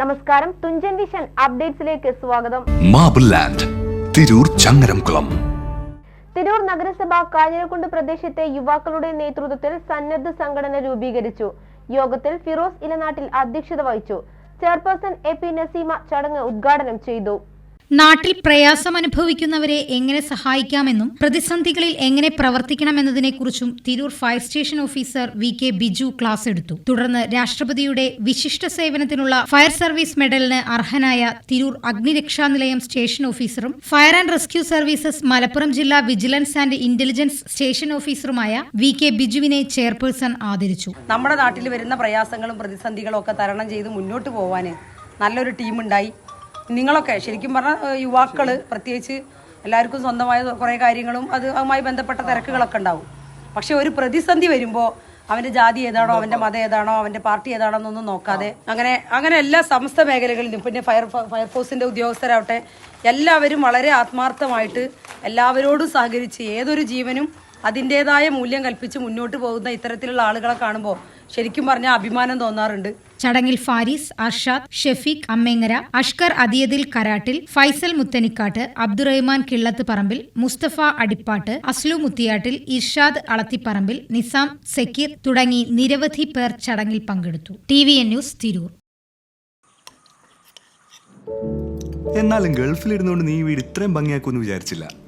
നമസ്കാരം. തുഞ്ചൻ വിഷൻ അപ്ഡേറ്റ്സിലേക്ക് സ്വാഗതം. മാബിൾ ലാൻഡ് തിരൂർ ചങ്ങരംകുളം തിരൂർ നഗരസഭ കാഞ്ഞിരക്കുണ്ട് പ്രദേശത്തെ യുവാക്കളുടെ നേതൃത്വത്തിൽ സന്നദ്ധ സംഘടന രൂപീകരിച്ചു. യോഗത്തിൽ ഫിറോസ് ഇലനാട്ടിൽ അധ്യക്ഷത വഹിച്ചു. ചെയർപേഴ്സൺ എ പി നസീമ ചടങ്ങ് ഉദ്ഘാടനം ചെയ്തു. നാട്ടിൽ പ്രയാസം അനുഭവിക്കുന്നവരെ എങ്ങനെ സഹായിക്കാമെന്നും പ്രതിസന്ധികളിൽ എങ്ങനെ പ്രവർത്തിക്കണമെന്നതിനെക്കുറിച്ചും Tirur fire station officer V K Biju class എടുത്തു. തുടർന്ന് രാഷ്ട്രപതിയുടെ വിശിഷ്ട സേവനത്തിനുള്ള ഫയർ സർവീസ് മെഡലിന് അർഹനായ തിരൂർ അഗ്നിരക്ഷാ നിലയം സ്റ്റേഷൻ ഓഫീസറും fire and rescue services Malappuram ജില്ലാ വിജിലൻസ് ആൻഡ് ഇന്റലിജൻസ് സ്റ്റേഷൻ ഓഫീസറുമായ വി കെ ബിജുവിനെ ചെയർപേഴ്സൺ ആദരിച്ചു. നമ്മുടെ നാട്ടിൽ വരുന്ന പ്രയാസങ്ങളും പ്രതിസന്ധികളും ഒക്കെ തരണം ചെയ്ത് മുന്നോട്ട് പോവാൻ നല്ലൊരു ടീമുണ്ടായി. നിങ്ങളൊക്കെ ശരിക്കും പറഞ്ഞാൽ യുവാക്കൾ പ്രത്യേകിച്ച് എല്ലാവർക്കും സ്വന്തമായ കുറേ കാര്യങ്ങളും അത് അതുമായി ബന്ധപ്പെട്ട തിരക്കുകളൊക്കെ ഉണ്ടാവും. പക്ഷെ ഒരു പ്രതിസന്ധി വരുമ്പോൾ അവന്റെ ജാതി ഏതാണോ അവന്റെ മതം ഏതാണോ അവന്റെ പാർട്ടി ഏതാണോ എന്നൊന്നും നോക്കാതെ അങ്ങനെ അങ്ങനെ എല്ലാ സമസ്ത മേഖലകളിലും പിന്നെ ഫയർ ഫയർഫോഴ്സിന്റെ ഉദ്യോഗസ്ഥരാവട്ടെ എല്ലാവരും വളരെ ആത്മാർത്ഥമായിട്ട് എല്ലാവരോടും സഹകരിച്ച് ഏതൊരു ജീവനും അതിന്റെതായ മൂല്യം കൽപ്പിച്ച് മുന്നോട്ട് പോകുന്ന ഇത്തരത്തിലുള്ള ആളുകളെ കാണുമ്പോൾ ശരിക്കും പറഞ്ഞാൽ അഭിമാനം തോന്നാറുണ്ട്. ചടങ്ങിൽ ഫാരിസ് അർഷാദ് ഷെഫീഖ് അമ്മേങ്ങര അഷ്കർ അതിയതിൽ കരാട്ടിൽ ഫൈസൽ മുത്തനിക്കാട്ട് അബ്ദുറഹ്മാൻ കിള്ളത്ത് പറമ്പിൽ മുസ്തഫ അടിപ്പാട്ട് അസ്ലു മുത്തിയാട്ടിൽ ഇർഷാദ് അളത്തിപ്പറമ്പിൽ നിസാം സക്കീർ തുടങ്ങി നിരവധി പേർ ചടങ്ങിൽ പങ്കെടുത്തു. T V N news Tirur. എന്നാലും ഗൾഫിലിരുന്നുകൊണ്ട് നീ വീട് ഇത്രയും ഭംഗിയാക്കുമെന്ന് വിചാരിച്ചില്ല.